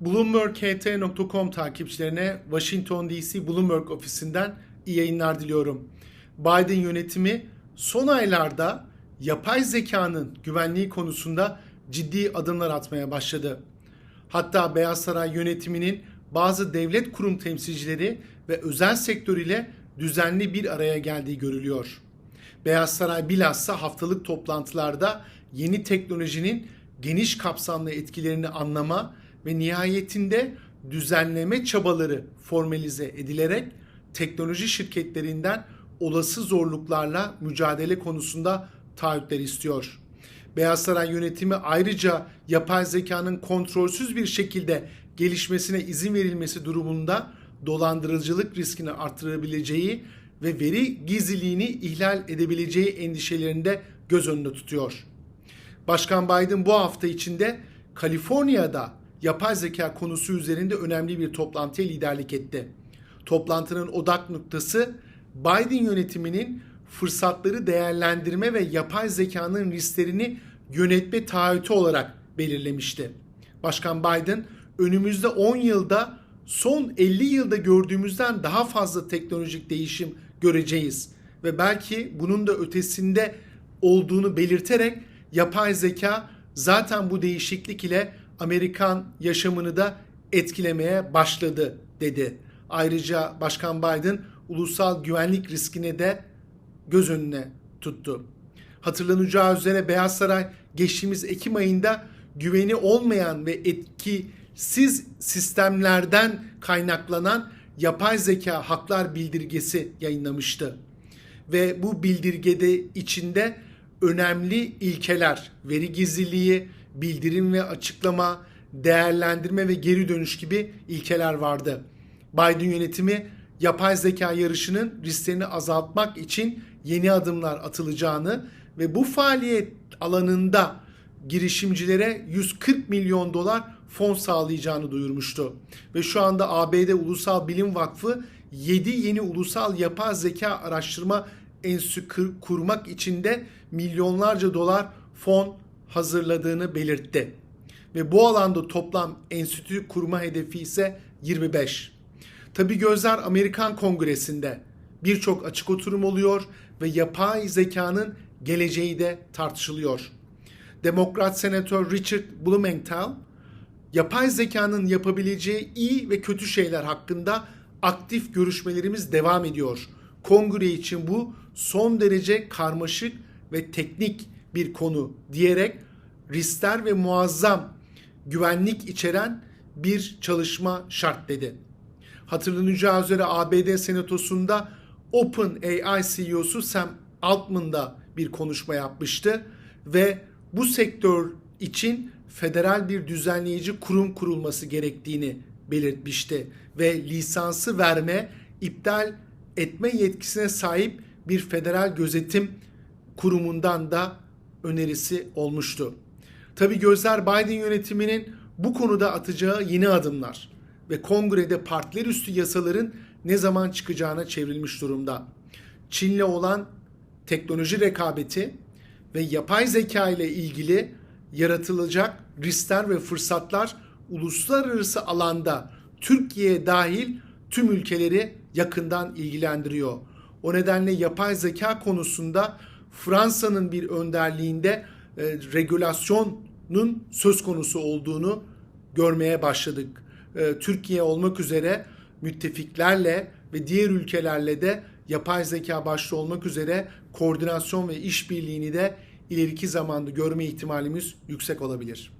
BloombergHT.com takipçilerine Washington DC Bloomberg ofisinden iyi yayınlar diliyorum. Biden yönetimi son aylarda yapay zekanın güvenliği konusunda ciddi adımlar atmaya başladı. Hatta Beyaz Saray yönetiminin bazı devlet kurum temsilcileri ve özel sektör ile düzenli bir araya geldiği görülüyor. Beyaz Saray bilhassa haftalık toplantılarda yeni teknolojinin geniş kapsamlı etkilerini anlama ve nihayetinde düzenleme çabaları formalize edilerek teknoloji şirketlerinden olası zorluklarla mücadele konusunda taahhütler istiyor. Beyaz Saray yönetimi ayrıca yapay zekanın kontrolsüz bir şekilde gelişmesine izin verilmesi durumunda dolandırıcılık riskini artırabileceği ve veri gizliliğini ihlal edebileceği endişelerini de göz önünde tutuyor. Başkan Biden bu hafta içinde Kaliforniya'da yapay zeka konusu üzerinde önemli bir toplantıya liderlik etti. Toplantının odak noktası Biden yönetiminin fırsatları değerlendirme ve yapay zekanın risklerini yönetme taahhütü olarak belirlemişti. Başkan Biden önümüzde 10 yılda son 50 yılda gördüğümüzden daha fazla teknolojik değişim göreceğiz ve belki bunun da ötesinde olduğunu belirterek yapay zeka zaten bu değişiklik ile Amerikan yaşamını da etkilemeye başladı dedi. Ayrıca Başkan Biden ulusal güvenlik riskine de göz önüne tuttu. Hatırlanacağı üzere Beyaz Saray geçtiğimiz Ekim ayında güveni olmayan ve etkisiz sistemlerden kaynaklanan yapay zeka haklar bildirgesi yayınlamıştı. Ve bu bildirgede içinde önemli ilkeler, veri gizliliği, bildirim ve açıklama, değerlendirme ve geri dönüş gibi ilkeler vardı. Biden yönetimi yapay zeka yarışının risklerini azaltmak için yeni adımlar atılacağını ve bu faaliyet alanında girişimcilere 140 milyon dolar fon sağlayacağını duyurmuştu. Ve şu anda ABD Ulusal Bilim Vakfı 7 yeni ulusal yapay zeka araştırma enstitüsü kurmak için de milyonlarca dolar fon hazırladığını belirtti. Ve bu alanda toplam enstitü kurma hedefi ise 25. Tabi gözler Amerikan Kongresi'nde birçok açık oturum oluyor ve yapay zekanın geleceği de tartışılıyor. Demokrat Senatör Richard Blumenthal, yapay zekanın yapabileceği iyi ve kötü şeyler hakkında aktif görüşmelerimiz devam ediyor. Kongre için bu son derece karmaşık ve teknik bir konu diyerek riskler ve muazzam güvenlik içeren bir çalışma şart dedi. Hatırlanacağı üzere ABD Senatosu'nda OpenAI CEO'su Sam Altman da bir konuşma yapmıştı ve bu sektör için federal bir düzenleyici kurum kurulması gerektiğini belirtmişti ve lisansı verme, iptal etme yetkisine sahip bir federal gözetim kurumundan da önerisi olmuştu. Tabi gözler Biden yönetiminin bu konuda atacağı yeni adımlar ve kongrede partiler üstü yasaların ne zaman çıkacağına çevrilmiş durumda. Çin'le olan teknoloji rekabeti ve yapay zeka ile ilgili yaratılacak riskler ve fırsatlar uluslararası alanda Türkiye dahil tüm ülkeleri yakından ilgilendiriyor. O nedenle yapay zeka konusunda Fransa'nın bir önderliğinde e, regülasyonun söz konusu olduğunu görmeye başladık. E, Türkiye olmak üzere müttefiklerle ve diğer ülkelerle de yapay zeka başta olmak üzere koordinasyon ve işbirliğini de ileriki zamanda görme ihtimalimiz yüksek olabilir.